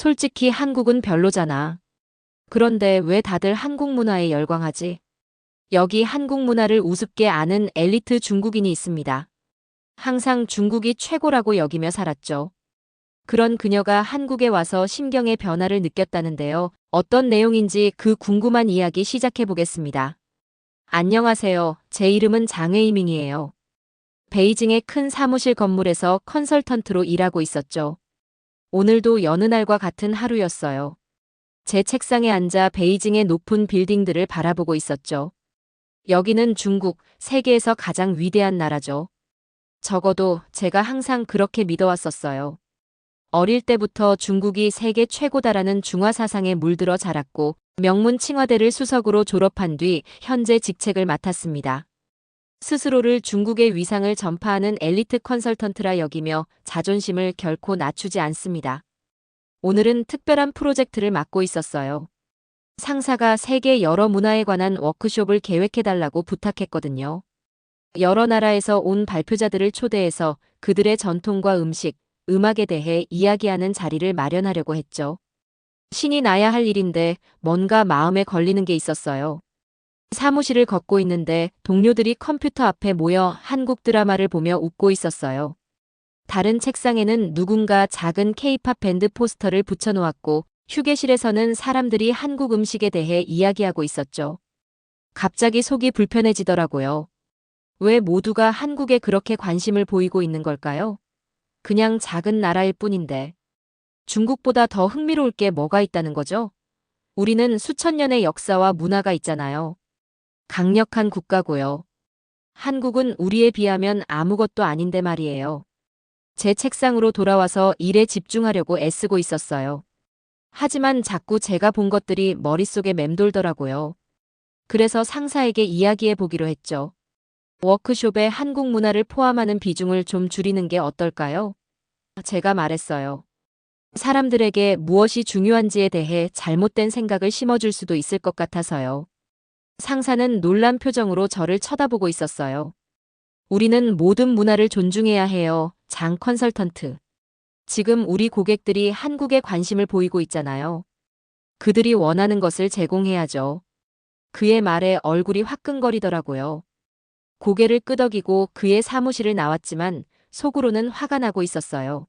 솔직히 한국은 별로잖아. 그런데 왜 다들 한국 문화에 열광하지? 여기 한국 문화를 우습게 아는 엘리트 중국인이 있습니다. 항상 중국이 최고라고 여기며 살았죠. 그런 그녀가 한국에 와서 심경의 변화를 느꼈다는데요. 어떤 내용인지 그 궁금한 이야기 시작해 보겠습니다. 안녕하세요. 제 이름은 장혜이밍이에요. 베이징의 큰 사무실 건물에서 컨설턴트로 일하고 있었죠. 오늘도 여느 날과 같은 하루였어요. 제 책상에 앉아 베이징의 높은 빌딩들을 바라보고 있었죠. 여기는 중국, 세계에서 가장 위대한 나라죠. 적어도 제가 항상 그렇게 믿어왔었어요. 어릴 때부터 중국이 세계 최고다라는 중화 사상에 물들어 자랐고 명문 칭화대를 수석으로 졸업한 뒤 현재 직책을 맡았습니다. 스스로를 중국의 위상을 전파하는 엘리트 컨설턴트라 여기며 자존심을 결코 낮추지 않습니다. 오늘은 특별한 프로젝트를 맡고 있었어요. 상사가 세계 여러 문화에 관한 워크숍을 계획해달라고 부탁했거든요. 여러 나라에서 온 발표자들을 초대해서 그들의 전통과 음식, 음악에 대해 이야기하는 자리를 마련하려고 했죠. 신이 나야 할 일인데 뭔가 마음에 걸리는 게 있었어요. 사무실을 걷고 있는데 동료들이 컴퓨터 앞에 모여 한국 드라마를 보며 웃고 있었어요. 다른 책상에는 누군가 작은 케이팝 밴드 포스터를 붙여놓았고 휴게실에서는 사람들이 한국 음식에 대해 이야기하고 있었죠. 갑자기 속이 불편해지더라고요. 왜 모두가 한국에 그렇게 관심을 보이고 있는 걸까요? 그냥 작은 나라일 뿐인데. 중국보다 더 흥미로울 게 뭐가 있다는 거죠? 우리는 수천 년의 역사와 문화가 있잖아요. 강력한 국가고요. 한국은 우리에 비하면 아무것도 아닌데 말이에요. 제 책상으로 돌아와서 일에 집중하려고 애쓰고 있었어요. 하지만 자꾸 제가 본 것들이 머릿속에 맴돌더라고요. 그래서 상사에게 이야기해 보기로 했죠. 워크숍에 한국 문화를 포함하는 비중을 좀 줄이는 게 어떨까요? 제가 말했어요. 사람들에게 무엇이 중요한지에 대해 잘못된 생각을 심어줄 수도 있을 것 같아서요. 상사는 놀란 표정으로 저를 쳐다보고 있었어요. 우리는 모든 문화를 존중해야 해요. 장 컨설턴트. 지금 우리 고객들이 한국에 관심을 보이고 있잖아요. 그들이 원하는 것을 제공해야죠. 그의 말에 얼굴이 화끈거리더라고요. 고개를 끄덕이고 그의 사무실을 나왔지만 속으로는 화가 나고 있었어요.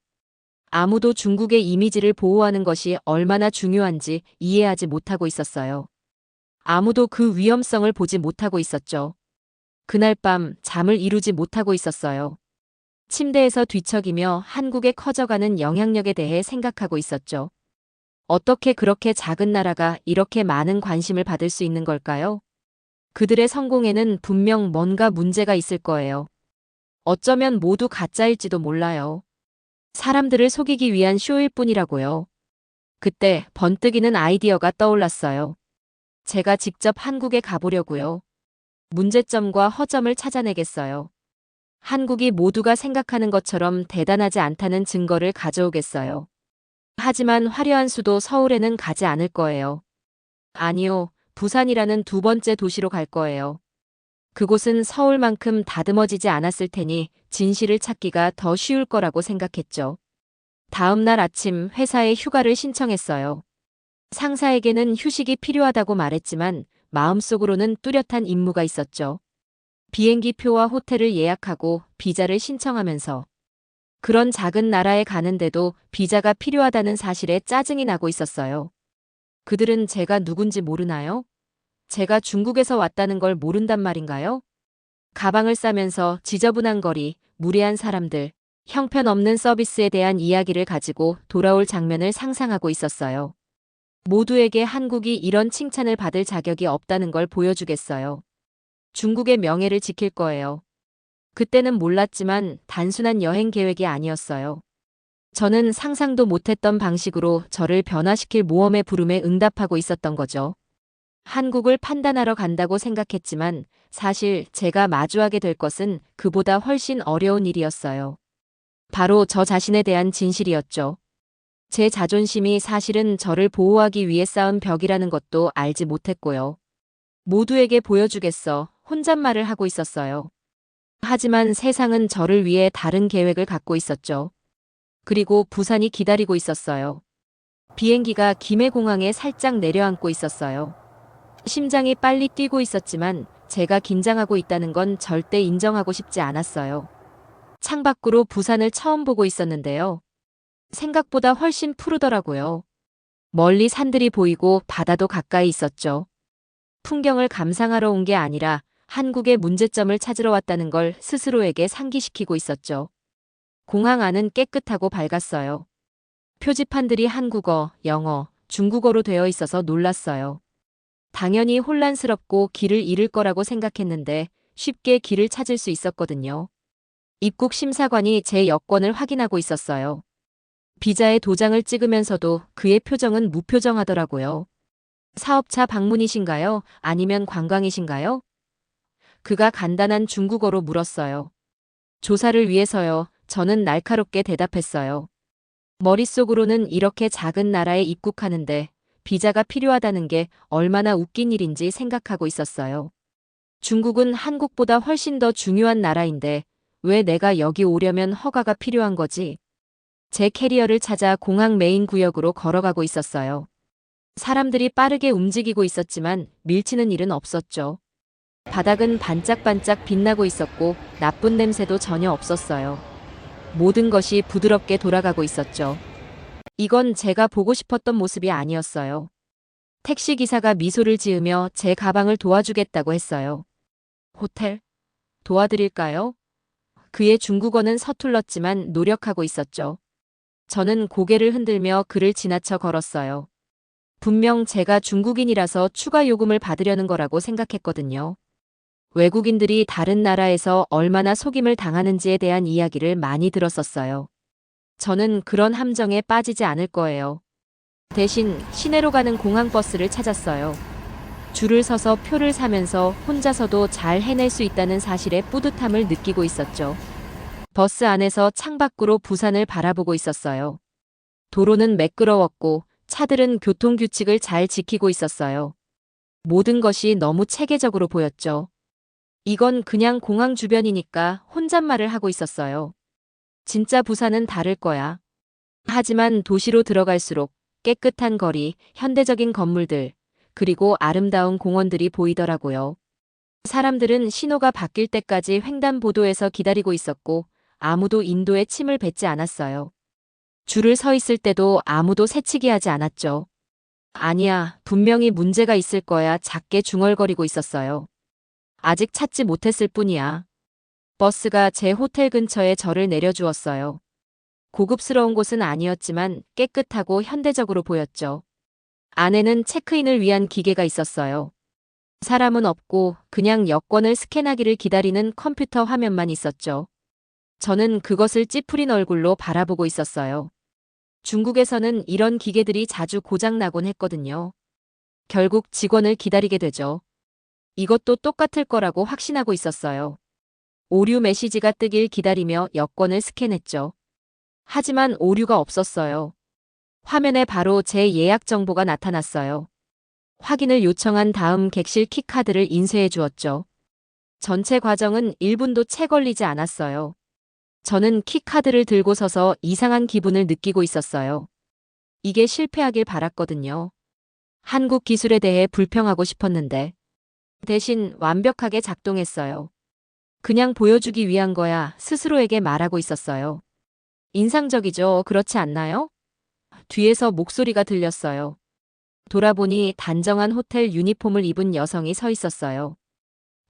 아무도 중국의 이미지를 보호하는 것이 얼마나 중요한지 이해하지 못하고 있었어요. 아무도 그 위험성을 보지 못하고 있었죠. 그날 밤 잠을 이루지 못하고 있었어요. 침대에서 뒤척이며 한국에 커져가는 영향력에 대해 생각하고 있었죠. 어떻게 그렇게 작은 나라가 이렇게 많은 관심을 받을 수 있는 걸까요? 그들의 성공에는 분명 뭔가 문제가 있을 거예요. 어쩌면 모두 가짜일지도 몰라요. 사람들을 속이기 위한 쇼일 뿐이라고요. 그때 번뜩이는 아이디어가 떠올랐어요. 제가 직접 한국에 가보려고요. 문제점과 허점을 찾아내겠어요. 한국이 모두가 생각하는 것처럼 대단하지 않다는 증거를 가져오겠어요. 하지만 화려한 수도 서울에는 가지 않을 거예요. 아니요, 부산이라는 두 번째 도시로 갈 거예요. 그곳은 서울만큼 다듬어지지 않았을 테니 진실을 찾기가 더 쉬울 거라고 생각했죠. 다음 날 아침 회사에 휴가를 신청했어요. 상사에게는 휴식이 필요하다고 말했지만 마음속으로는 뚜렷한 임무가 있었죠. 비행기 표와 호텔을 예약하고 비자를 신청하면서 그런 작은 나라에 가는데도 비자가 필요하다는 사실에 짜증이 나고 있었어요. 그들은 제가 누군지 모르나요? 제가 중국에서 왔다는 걸 모른단 말인가요? 가방을 싸면서 지저분한 거리, 무례한 사람들, 형편없는 서비스에 대한 이야기를 가지고 돌아올 장면을 상상하고 있었어요. 모두에게 한국이 이런 칭찬을 받을 자격이 없다는 걸 보여주겠어요. 중국의 명예를 지킬 거예요. 그때는 몰랐지만 단순한 여행 계획이 아니었어요. 저는 상상도 못했던 방식으로 저를 변화시킬 모험의 부름에 응답하고 있었던 거죠. 한국을 판단하러 간다고 생각했지만 사실 제가 마주하게 될 것은 그보다 훨씬 어려운 일이었어요. 바로 저 자신에 대한 진실이었죠. 제 자존심이 사실은 저를 보호하기 위해 쌓은 벽이라는 것도 알지 못했고요. 모두에게 보여주겠어 혼잣말을 하고 있었어요. 하지만 세상은 저를 위해 다른 계획을 갖고 있었죠. 그리고 부산이 기다리고 있었어요. 비행기가 김해공항에 살짝 내려앉고 있었어요. 심장이 빨리 뛰고 있었지만 제가 긴장하고 있다는 건 절대 인정하고 싶지 않았어요. 창밖으로 부산을 처음 보고 있었는데요. 생각보다 훨씬 푸르더라고요. 멀리 산들이 보이고 바다도 가까이 있었죠. 풍경을 감상하러 온 게 아니라 한국의 문제점을 찾으러 왔다는 걸 스스로에게 상기시키고 있었죠. 공항 안은 깨끗하고 밝았어요. 표지판들이 한국어, 영어, 중국어로 되어 있어서 놀랐어요. 당연히 혼란스럽고 길을 잃을 거라고 생각했는데 쉽게 길을 찾을 수 있었거든요. 입국 심사관이 제 여권을 확인하고 있었어요. 비자에 도장을 찍으면서도 그의 표정은 무표정하더라고요. 사업차 방문이신가요? 아니면 관광이신가요? 그가 간단한 중국어로 물었어요. 조사를 위해서요. 저는 날카롭게 대답했어요. 머릿속으로는 이렇게 작은 나라에 입국하는데 비자가 필요하다는 게 얼마나 웃긴 일인지 생각하고 있었어요. 중국은 한국보다 훨씬 더 중요한 나라인데 왜 내가 여기 오려면 허가가 필요한 거지? 제 캐리어를 찾아 공항 메인 구역으로 걸어가고 있었어요. 사람들이 빠르게 움직이고 있었지만 밀치는 일은 없었죠. 바닥은 반짝반짝 빛나고 있었고 나쁜 냄새도 전혀 없었어요. 모든 것이 부드럽게 돌아가고 있었죠. 이건 제가 보고 싶었던 모습이 아니었어요. 택시 기사가 미소를 지으며 제 가방을 도와주겠다고 했어요. 호텔? 도와드릴까요? 그의 중국어는 서툴렀지만 노력하고 있었죠. 저는 고개를 흔들며 그를 지나쳐 걸었어요. 분명 제가 중국인이라서 추가 요금을 받으려는 거라고 생각했거든요. 외국인들이 다른 나라에서 얼마나 속임을 당하는지에 대한 이야기를 많이 들었었어요. 저는 그런 함정에 빠지지 않을 거예요. 대신 시내로 가는 공항버스를 찾았어요. 줄을 서서 표를 사면서 혼자서도 잘 해낼 수 있다는 사실에 뿌듯함을 느끼고 있었죠. 버스 안에서 창밖으로 부산을 바라보고 있었어요. 도로는 매끄러웠고 차들은 교통규칙을 잘 지키고 있었어요. 모든 것이 너무 체계적으로 보였죠. 이건 그냥 공항 주변이니까 혼잣말을 하고 있었어요. 진짜 부산은 다를 거야. 하지만 도시로 들어갈수록 깨끗한 거리, 현대적인 건물들, 그리고 아름다운 공원들이 보이더라고요. 사람들은 신호가 바뀔 때까지 횡단보도에서 기다리고 있었고 아무도 인도에 침을 뱉지 않았어요. 줄을 서 있을 때도 아무도 새치기 하지 않았죠. 아니야, 분명히 문제가 있을 거야 작게 중얼거리고 있었어요. 아직 찾지 못했을 뿐이야. 버스가 제 호텔 근처에 저를 내려주었어요. 고급스러운 곳은 아니었지만 깨끗하고 현대적으로 보였죠. 안에는 체크인을 위한 기계가 있었어요. 사람은 없고 그냥 여권을 스캔하기를 기다리는 컴퓨터 화면만 있었죠. 저는 그것을 찌푸린 얼굴로 바라보고 있었어요. 중국에서는 이런 기계들이 자주 고장나곤 했거든요. 결국 직원을 기다리게 되죠. 이것도 똑같을 거라고 확신하고 있었어요. 오류 메시지가 뜨길 기다리며 여권을 스캔했죠. 하지만 오류가 없었어요. 화면에 바로 제 예약 정보가 나타났어요. 확인을 요청한 다음 객실 키카드를 인쇄해 주었죠. 전체 과정은 1분도 채 걸리지 않았어요. 저는 키카드를 들고 서서 이상한 기분을 느끼고 있었어요. 이게 실패하길 바랐거든요. 한국 기술에 대해 불평하고 싶었는데 대신 완벽하게 작동했어요. 그냥 보여주기 위한 거야 스스로에게 말하고 있었어요. 인상적이죠. 그렇지 않나요? 뒤에서 목소리가 들렸어요. 돌아보니 단정한 호텔 유니폼을 입은 여성이 서 있었어요.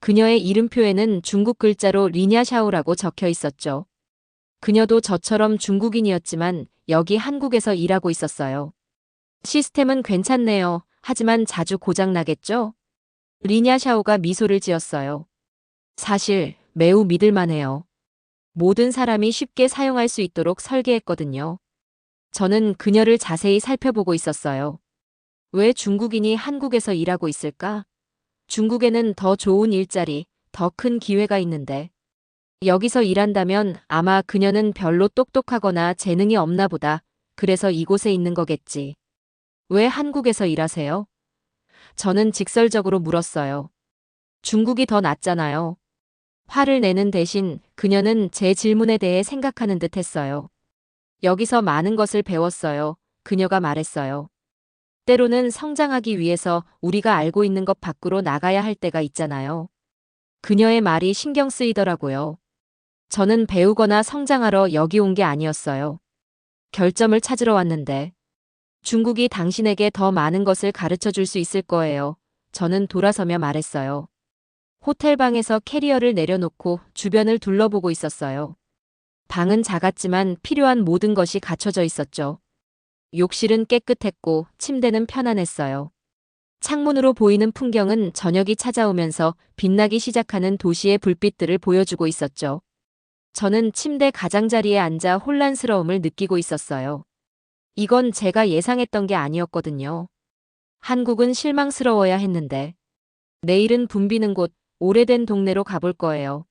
그녀의 이름표에는 중국 글자로 리냐샤오라고 적혀 있었죠. 그녀도 저처럼 중국인이었지만 여기 한국에서 일하고 있었어요. 시스템은 괜찮네요. 하지만 자주 고장나겠죠? 리냐샤오가 미소를 지었어요. 사실 매우 믿을만해요. 모든 사람이 쉽게 사용할 수 있도록 설계했거든요. 저는 그녀를 자세히 살펴보고 있었어요. 왜 중국인이 한국에서 일하고 있을까? 중국에는 더 좋은 일자리, 더 큰 기회가 있는데. 여기서 일한다면 아마 그녀는 별로 똑똑하거나 재능이 없나 보다. 그래서 이곳에 있는 거겠지. 왜 한국에서 일하세요? 저는 직설적으로 물었어요. 중국이 더 낫잖아요. 화를 내는 대신 그녀는 제 질문에 대해 생각하는 듯 했어요. 여기서 많은 것을 배웠어요. 그녀가 말했어요. 때로는 성장하기 위해서 우리가 알고 있는 것 밖으로 나가야 할 때가 있잖아요. 그녀의 말이 신경 쓰이더라고요. 저는 배우거나 성장하러 여기 온 게 아니었어요. 결점을 찾으러 왔는데 중국이 당신에게 더 많은 것을 가르쳐 줄 수 있을 거예요. 저는 돌아서며 말했어요. 호텔 방에서 캐리어를 내려놓고 주변을 둘러보고 있었어요. 방은 작았지만 필요한 모든 것이 갖춰져 있었죠. 욕실은 깨끗했고 침대는 편안했어요. 창문으로 보이는 풍경은 저녁이 찾아오면서 빛나기 시작하는 도시의 불빛들을 보여주고 있었죠. 저는 침대 가장자리에 앉아 혼란스러움을 느끼고 있었어요. 이건 제가 예상했던 게 아니었거든요. 한국은 실망스러워야 했는데. 내일은 붐비는 곳, 오래된 동네로 가볼 거예요.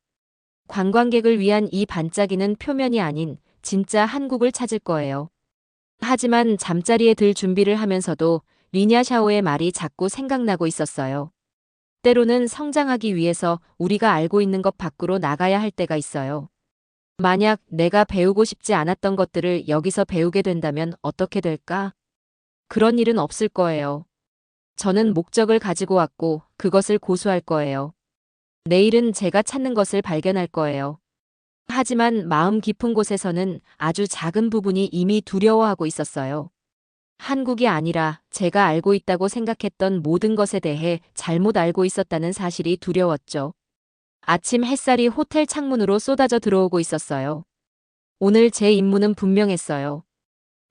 관광객을 위한 이 반짝이는 표면이 아닌 진짜 한국을 찾을 거예요. 하지만 잠자리에 들 준비를 하면서도 리냐 샤오의 말이 자꾸 생각나고 있었어요. 때로는 성장하기 위해서 우리가 알고 있는 것 밖으로 나가야 할 때가 있어요. 만약 내가 배우고 싶지 않았던 것들을 여기서 배우게 된다면 어떻게 될까? 그런 일은 없을 거예요. 저는 목적을 가지고 왔고 그것을 고수할 거예요. 내일은 제가 찾는 것을 발견할 거예요. 하지만 마음 깊은 곳에서는 아주 작은 부분이 이미 두려워하고 있었어요. 한국이 아니라 제가 알고 있다고 생각했던 모든 것에 대해 잘못 알고 있었다는 사실이 두려웠죠. 아침 햇살이 호텔 창문으로 쏟아져 들어오고 있었어요. 오늘 제 임무는 분명했어요.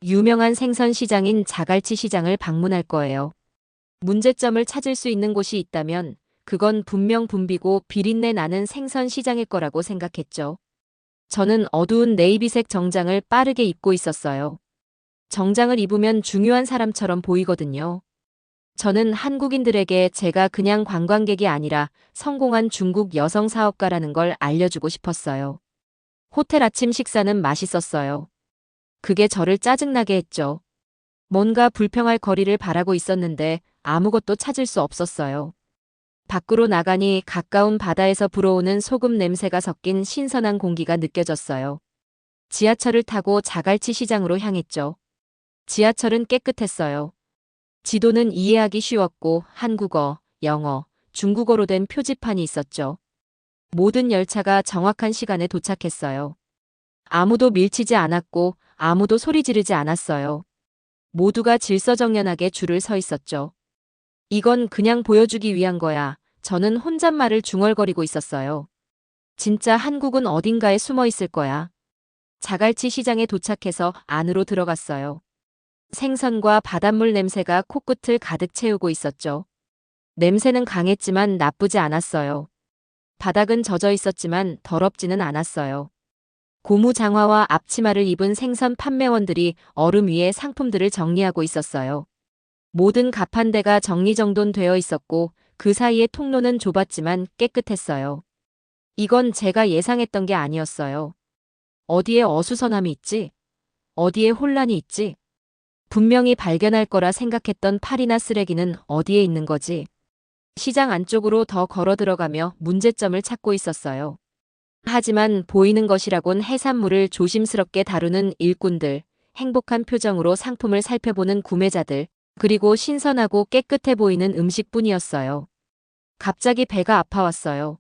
유명한 생선 시장인 자갈치 시장을 방문할 거예요. 문제점을 찾을 수 있는 곳이 있다면 그건 분명 붐비고 비린내 나는 생선 시장일 거라고 생각했죠. 저는 어두운 네이비색 정장을 빠르게 입고 있었어요. 정장을 입으면 중요한 사람처럼 보이거든요. 저는 한국인들에게 제가 그냥 관광객이 아니라 성공한 중국 여성 사업가라는 걸 알려주고 싶었어요. 호텔 아침 식사는 맛있었어요. 그게 저를 짜증나게 했죠. 뭔가 불평할 거리를 바라고 있었는데 아무것도 찾을 수 없었어요. 밖으로 나가니 가까운 바다에서 불어오는 소금 냄새가 섞인 신선한 공기가 느껴졌어요. 지하철을 타고 자갈치 시장으로 향했죠. 지하철은 깨끗했어요. 지도는 이해하기 쉬웠고 한국어, 영어, 중국어로 된 표지판이 있었죠. 모든 열차가 정확한 시간에 도착했어요. 아무도 밀치지 않았고 아무도 소리 지르지 않았어요. 모두가 질서정연하게 줄을 서 있었죠. 이건 그냥 보여주기 위한 거야. 저는 혼잣말을 중얼거리고 있었어요. 진짜 한국은 어딘가에 숨어 있을 거야. 자갈치 시장에 도착해서 안으로 들어갔어요. 생선과 바닷물 냄새가 코끝을 가득 채우고 있었죠. 냄새는 강했지만 나쁘지 않았어요. 바닥은 젖어 있었지만 더럽지는 않았어요. 고무 장화와 앞치마를 입은 생선 판매원들이 얼음 위에 상품들을 정리하고 있었어요. 모든 가판대가 정리정돈되어 있었고 그 사이의 통로는 좁았지만 깨끗했어요. 이건 제가 예상했던 게 아니었어요. 어디에 어수선함이 있지? 어디에 혼란이 있지? 분명히 발견할 거라 생각했던 팔이나 쓰레기는 어디에 있는 거지? 시장 안쪽으로 더 걸어 들어가며 문제점을 찾고 있었어요. 하지만 보이는 것이라곤 해산물을 조심스럽게 다루는 일꾼들, 행복한 표정으로 상품을 살펴보는 구매자들, 그리고 신선하고 깨끗해 보이는 음식뿐이었어요. 갑자기 배가 아파왔어요.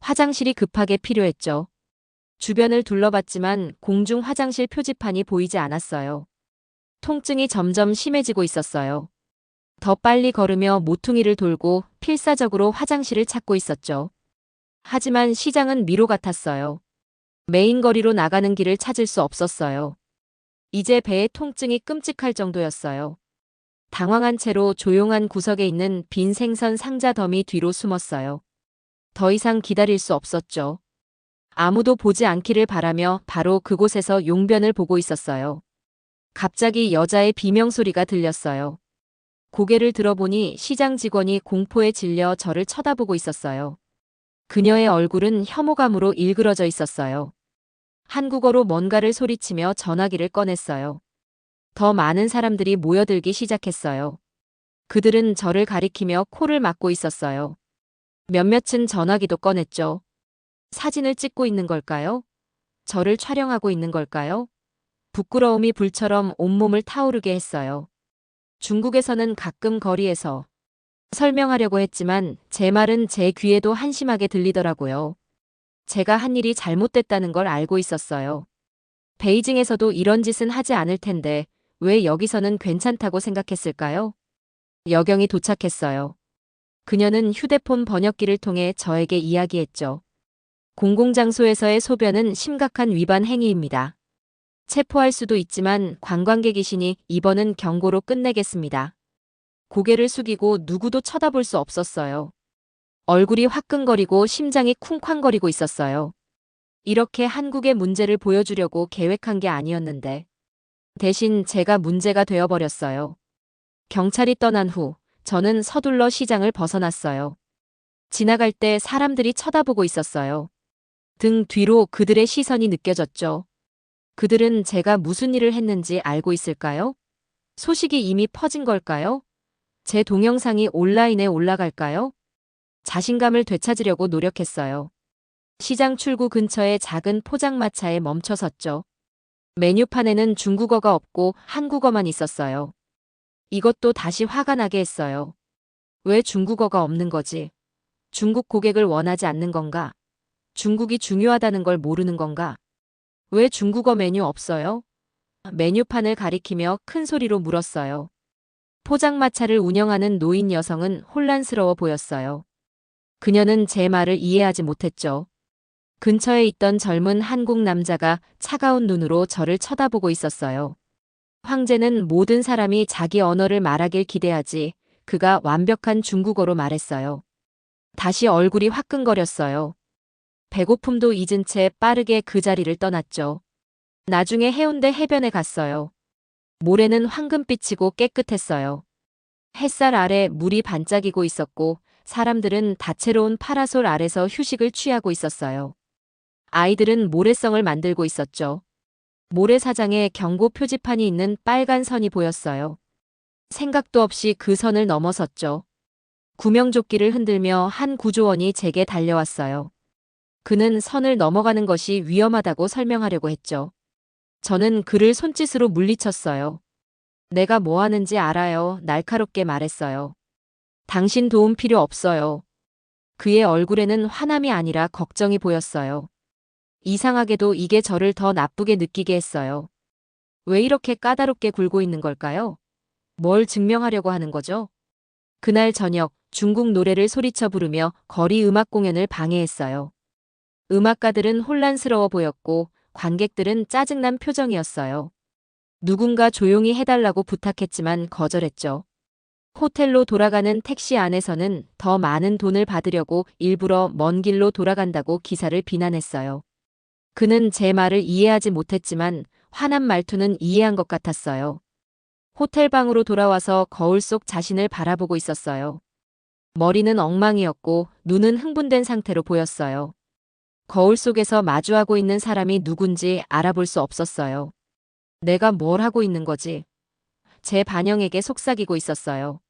화장실이 급하게 필요했죠. 주변을 둘러봤지만 공중 화장실 표지판이 보이지 않았어요. 통증이 점점 심해지고 있었어요. 더 빨리 걸으며 모퉁이를 돌고 필사적으로 화장실을 찾고 있었죠. 하지만 시장은 미로 같았어요. 메인 거리로 나가는 길을 찾을 수 없었어요. 이제 배의 통증이 끔찍할 정도였어요. 당황한 채로 조용한 구석에 있는 빈 생선 상자 더미 뒤로 숨었어요. 더 이상 기다릴 수 없었죠. 아무도 보지 않기를 바라며 바로 그곳에서 용변을 보고 있었어요. 갑자기 여자의 비명소리가 들렸어요. 고개를 들어보니 시장 직원이 공포에 질려 저를 쳐다보고 있었어요. 그녀의 얼굴은 혐오감으로 일그러져 있었어요. 한국어로 뭔가를 소리치며 전화기를 꺼냈어요. 더 많은 사람들이 모여들기 시작했어요. 그들은 저를 가리키며 코를 막고 있었어요. 몇몇은 전화기도 꺼냈죠. 사진을 찍고 있는 걸까요? 저를 촬영하고 있는 걸까요? 부끄러움이 불처럼 온몸을 타오르게 했어요. 중국에서는 가끔 거리에서 설명하려고 했지만 제 말은 제 귀에도 한심하게 들리더라고요. 제가 한 일이 잘못됐다는 걸 알고 있었어요. 베이징에서도 이런 짓은 하지 않을 텐데 왜 여기서는 괜찮다고 생각했을까요? 여경이 도착했어요. 그녀는 휴대폰 번역기를 통해 저에게 이야기했죠. 공공장소에서의 소변은 심각한 위반 행위입니다. 체포할 수도 있지만 관광객이시니 이번은 경고로 끝내겠습니다. 고개를 숙이고 누구도 쳐다볼 수 없었어요. 얼굴이 화끈거리고 심장이 쿵쾅거리고 있었어요. 이렇게 한국의 문제를 보여주려고 계획한 게 아니었는데. 대신 제가 문제가 되어버렸어요. 경찰이 떠난 후 저는 서둘러 시장을 벗어났어요. 지나갈 때 사람들이 쳐다보고 있었어요. 등 뒤로 그들의 시선이 느껴졌죠. 그들은 제가 무슨 일을 했는지 알고 있을까요? 소식이 이미 퍼진 걸까요? 제 동영상이 온라인에 올라갈까요? 자신감을 되찾으려고 노력했어요. 시장 출구 근처의 작은 포장마차에 멈춰섰죠. 메뉴판에는 중국어가 없고 한국어만 있었어요. 이것도 다시 화가 나게 했어요. 왜 중국어가 없는 거지? 중국 고객을 원하지 않는 건가? 중국이 중요하다는 걸 모르는 건가? 왜 중국어 메뉴 없어요? 메뉴판을 가리키며 큰 소리로 물었어요. 포장마차를 운영하는 노인 여성은 혼란스러워 보였어요. 그녀는 제 말을 이해하지 못했죠. 근처에 있던 젊은 한국 남자가 차가운 눈으로 저를 쳐다보고 있었어요. 황제는 모든 사람이 자기 언어를 말하길 기대하지 그가 완벽한 중국어로 말했어요. 다시 얼굴이 화끈거렸어요. 배고픔도 잊은 채 빠르게 그 자리를 떠났죠. 나중에 해운대 해변에 갔어요. 모래는 황금빛이고 깨끗했어요. 햇살 아래 물이 반짝이고 있었고 사람들은 다채로운 파라솔 아래서 휴식을 취하고 있었어요. 아이들은 모래성을 만들고 있었죠. 모래사장에 경고 표지판이 있는 빨간 선이 보였어요. 생각도 없이 그 선을 넘어섰죠. 구명조끼를 흔들며 한 구조원이 제게 달려왔어요. 그는 선을 넘어가는 것이 위험하다고 설명하려고 했죠. 저는 그를 손짓으로 물리쳤어요. 내가 뭐 하는지 알아요. 날카롭게 말했어요. 당신 도움 필요 없어요. 그의 얼굴에는 화남이 아니라 걱정이 보였어요. 이상하게도 이게 저를 더 나쁘게 느끼게 했어요. 왜 이렇게 까다롭게 굴고 있는 걸까요? 뭘 증명하려고 하는 거죠? 그날 저녁 중국 노래를 소리쳐 부르며 거리 음악 공연을 방해했어요. 음악가들은 혼란스러워 보였고 관객들은 짜증난 표정이었어요. 누군가 조용히 해달라고 부탁했지만 거절했죠. 호텔로 돌아가는 택시 안에서는 더 많은 돈을 받으려고 일부러 먼 길로 돌아간다고 기사를 비난했어요. 그는 제 말을 이해하지 못했지만 화난 말투는 이해한 것 같았어요. 호텔 방으로 돌아와서 거울 속 자신을 바라보고 있었어요. 머리는 엉망이었고 눈은 흥분된 상태로 보였어요. 거울 속에서 마주하고 있는 사람이 누군지 알아볼 수 없었어요. 내가 뭘 하고 있는 거지? 제 반영에게 속삭이고 있었어요.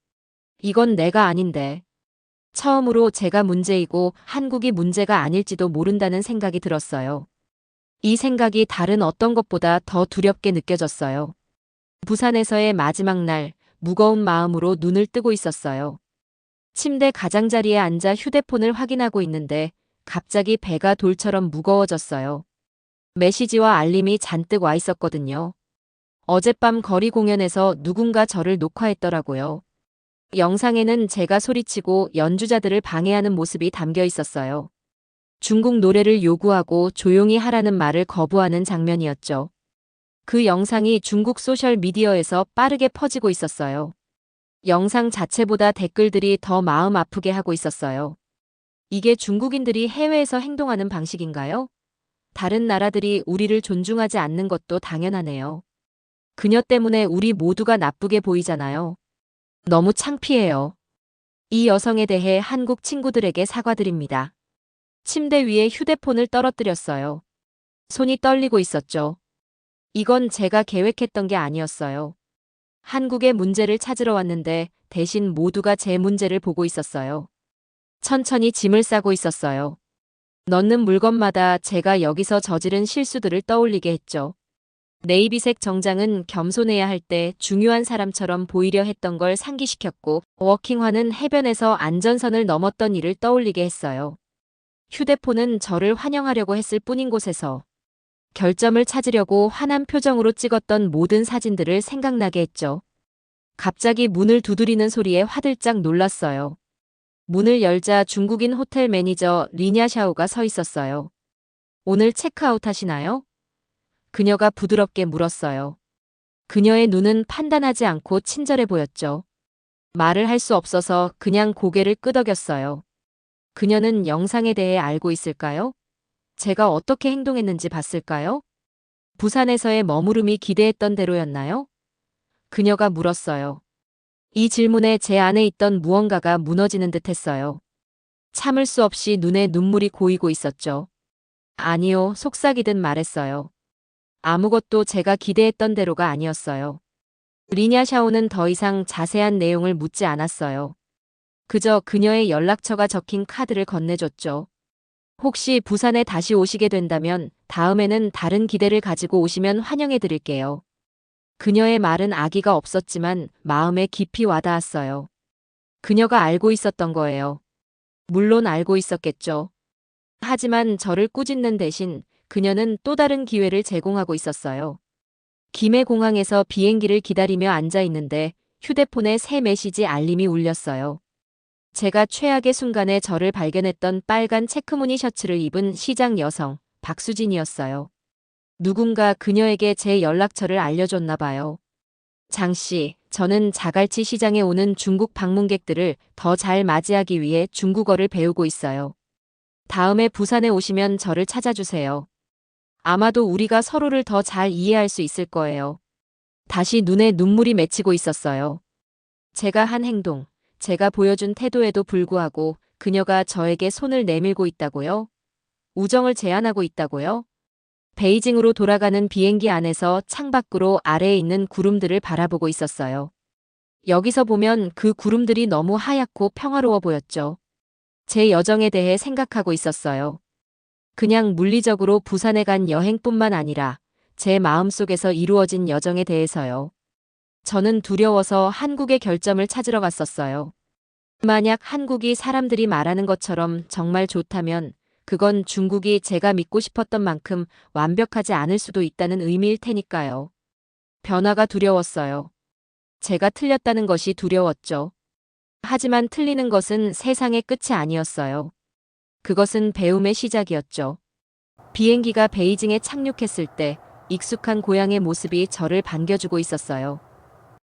이건 내가 아닌데. 처음으로 제가 문제이고 한국이 문제가 아닐지도 모른다는 생각이 들었어요. 이 생각이 다른 어떤 것보다 더 두렵게 느껴졌어요. 부산에서의 마지막 날, 무거운 마음으로 눈을 뜨고 있었어요. 침대 가장자리에 앉아 휴대폰을 확인하고 있는데 갑자기 배가 돌처럼 무거워졌어요. 메시지와 알림이 잔뜩 와 있었거든요. 어젯밤 거리 공연에서 누군가 저를 녹화했더라고요. 영상에는 제가 소리치고 연주자들을 방해하는 모습이 담겨 있었어요. 중국 노래를 요구하고 조용히 하라는 말을 거부하는 장면이었죠. 그 영상이 중국 소셜 미디어에서 빠르게 퍼지고 있었어요. 영상 자체보다 댓글들이 더 마음 아프게 하고 있었어요. 이게 중국인들이 해외에서 행동하는 방식인가요? 다른 나라들이 우리를 존중하지 않는 것도 당연하네요. 그녀 때문에 우리 모두가 나쁘게 보이잖아요. 너무 창피해요. 이 여성에 대해 한국 친구들에게 사과드립니다. 침대 위에 휴대폰을 떨어뜨렸어요. 손이 떨리고 있었죠. 이건 제가 계획했던 게 아니었어요. 한국의 문제를 찾으러 왔는데 대신 모두가 제 문제를 보고 있었어요. 천천히 짐을 싸고 있었어요. 넣는 물건마다 제가 여기서 저지른 실수들을 떠올리게 했죠. 네이비색 정장은 겸손해야 할 때 중요한 사람처럼 보이려 했던 걸 상기시켰고 워킹화는 해변에서 안전선을 넘었던 일을 떠올리게 했어요. 휴대폰은 저를 환영하려고 했을 뿐인 곳에서 결점을 찾으려고 환한 표정으로 찍었던 모든 사진들을 생각나게 했죠. 갑자기 문을 두드리는 소리에 화들짝 놀랐어요. 문을 열자 중국인 호텔 매니저 리냐 샤오가 서 있었어요. 오늘 체크아웃 하시나요? 그녀가 부드럽게 물었어요. 그녀의 눈은 판단하지 않고 친절해 보였죠. 말을 할 수 없어서 그냥 고개를 끄덕였어요. 그녀는 영상에 대해 알고 있을까요? 제가 어떻게 행동했는지 봤을까요? 부산에서의 머무름이 기대했던 대로였나요? 그녀가 물었어요. 이 질문에 제 안에 있던 무언가가 무너지는 듯 했어요. 참을 수 없이 눈에 눈물이 고이고 있었죠. 아니요, 속삭이듯 말했어요. 아무것도 제가 기대했던 대로가 아니었어요. 리냐 샤오는 더 이상 자세한 내용을 묻지 않았어요. 그저 그녀의 연락처가 적힌 카드를 건네줬죠. 혹시 부산에 다시 오시게 된다면 다음에는 다른 기대를 가지고 오시면 환영해 드릴게요. 그녀의 말은 아기가 없었지만 마음에 깊이 와닿았어요. 그녀가 알고 있었던 거예요. 물론 알고 있었겠죠. 하지만 저를 꾸짖는 대신 그녀는 또 다른 기회를 제공하고 있었어요. 김해 공항에서 비행기를 기다리며 앉아 있는데 휴대폰에 새 메시지 알림이 울렸어요. 제가 최악의 순간에 저를 발견했던 빨간 체크무늬 셔츠를 입은 시장 여성 박수진이었어요. 누군가 그녀에게 제 연락처를 알려줬나 봐요. 장 씨, 저는 자갈치 시장에 오는 중국 방문객들을 더 잘 맞이하기 위해 중국어를 배우고 있어요. 다음에 부산에 오시면 저를 찾아주세요. 아마도 우리가 서로를 더 잘 이해할 수 있을 거예요. 다시 눈에 눈물이 맺히고 있었어요. 제가 한 행동, 제가 보여준 태도에도 불구하고 그녀가 저에게 손을 내밀고 있다고요? 우정을 제안하고 있다고요? 베이징으로 돌아가는 비행기 안에서 창밖으로 아래에 있는 구름들을 바라보고 있었어요. 여기서 보면 그 구름들이 너무 하얗고 평화로워 보였죠. 제 여정에 대해 생각하고 있었어요. 그냥 물리적으로 부산에 간 여행뿐만 아니라 제 마음속에서 이루어진 여정에 대해서요. 저는 두려워서 한국의 결점을 찾으러 갔었어요. 만약 한국이 사람들이 말하는 것처럼 정말 좋다면 그건 중국이 제가 믿고 싶었던 만큼 완벽하지 않을 수도 있다는 의미일 테니까요. 변화가 두려웠어요. 제가 틀렸다는 것이 두려웠죠. 하지만 틀리는 것은 세상의 끝이 아니었어요. 그것은 배움의 시작이었죠. 비행기가 베이징에 착륙했을 때 익숙한 고향의 모습이 저를 반겨주고 있었어요.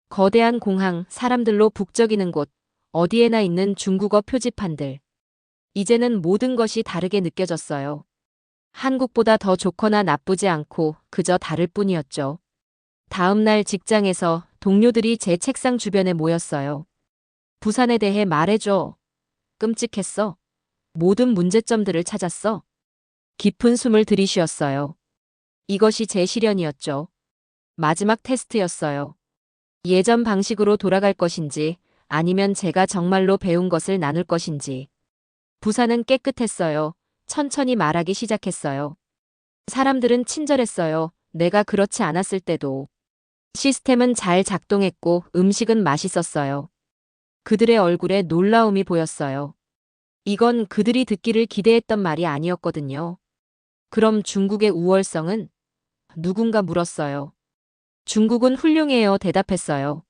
거대한 공항, 사람들로 북적이는 곳, 어디에나 있는 중국어 표지판들. 이제는 모든 것이 다르게 느껴졌어요. 한국보다 더 좋거나 나쁘지 않고 그저 다를 뿐이었죠. 다음 날 직장에서 동료들이 제 책상 주변에 모였어요. 부산에 대해 말해줘. 끔찍했어. 모든 문제점들을 찾았어. 깊은 숨을 들이쉬었어요. 이것이 제 시련이었죠. 마지막 테스트였어요. 예전 방식으로 돌아갈 것인지 아니면 제가 정말로 배운 것을 나눌 것인지. 부산은 깨끗했어요. 천천히 말하기 시작했어요. 사람들은 친절했어요. 내가 그렇지 않았을 때도. 시스템은 잘 작동했고 음식은 맛있었어요. 그들의 얼굴에 놀라움이 보였어요. 이건 그들이 듣기를 기대했던 말이 아니었거든요. 그럼 중국의 우월성은? 누군가 물었어요. 중국은 훌륭해요 대답했어요.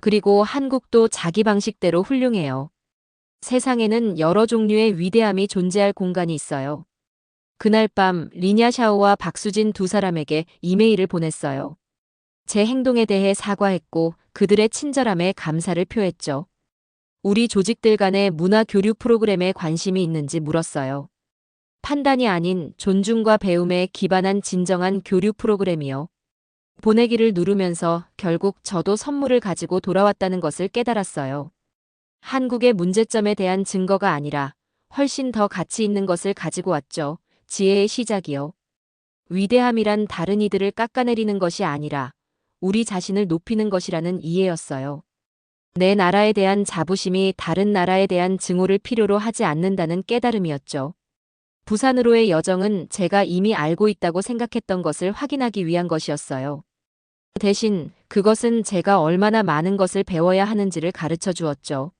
그리고 한국도 자기 방식대로 훌륭해요. 세상에는 여러 종류의 위대함이 존재할 공간이 있어요. 그날 밤 리냐 샤오와 박수진 두 사람에게 이메일을 보냈어요. 제 행동에 대해 사과했고 그들의 친절함에 감사를 표했죠. 우리 조직들 간의 문화 교류 프로그램에 관심이 있는지 물었어요. 판단이 아닌 존중과 배움에 기반한 진정한 교류 프로그램이요. 보내기를 누르면서 결국 저도 선물을 가지고 돌아왔다는 것을 깨달았어요. 한국의 문제점에 대한 증거가 아니라 훨씬 더 가치 있는 것을 가지고 왔죠. 지혜의 시작이요. 위대함이란 다른 이들을 깎아내리는 것이 아니라 우리 자신을 높이는 것이라는 이해였어요. 내 나라에 대한 자부심이 다른 나라에 대한 증오를 필요로 하지 않는다는 깨달음이었죠. 부산으로의 여정은 제가 이미 알고 있다고 생각했던 것을 확인하기 위한 것이었어요. 대신 그것은 제가 얼마나 많은 것을 배워야 하는지를 가르쳐 주었죠.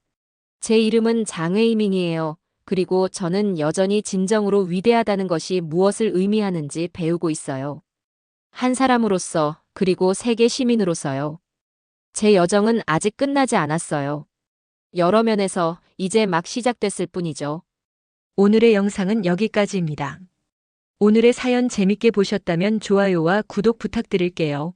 제 이름은 장외이밍이에요. 그리고 저는 여전히 진정으로 위대하다는 것이 무엇을 의미하는지 배우고 있어요. 한 사람으로서, 그리고 세계 시민으로서요. 제 여정은 아직 끝나지 않았어요. 여러 면에서 이제 막 시작됐을 뿐이죠. 오늘의 영상은 여기까지입니다. 오늘의 사연 재밌게 보셨다면 좋아요와 구독 부탁드릴게요.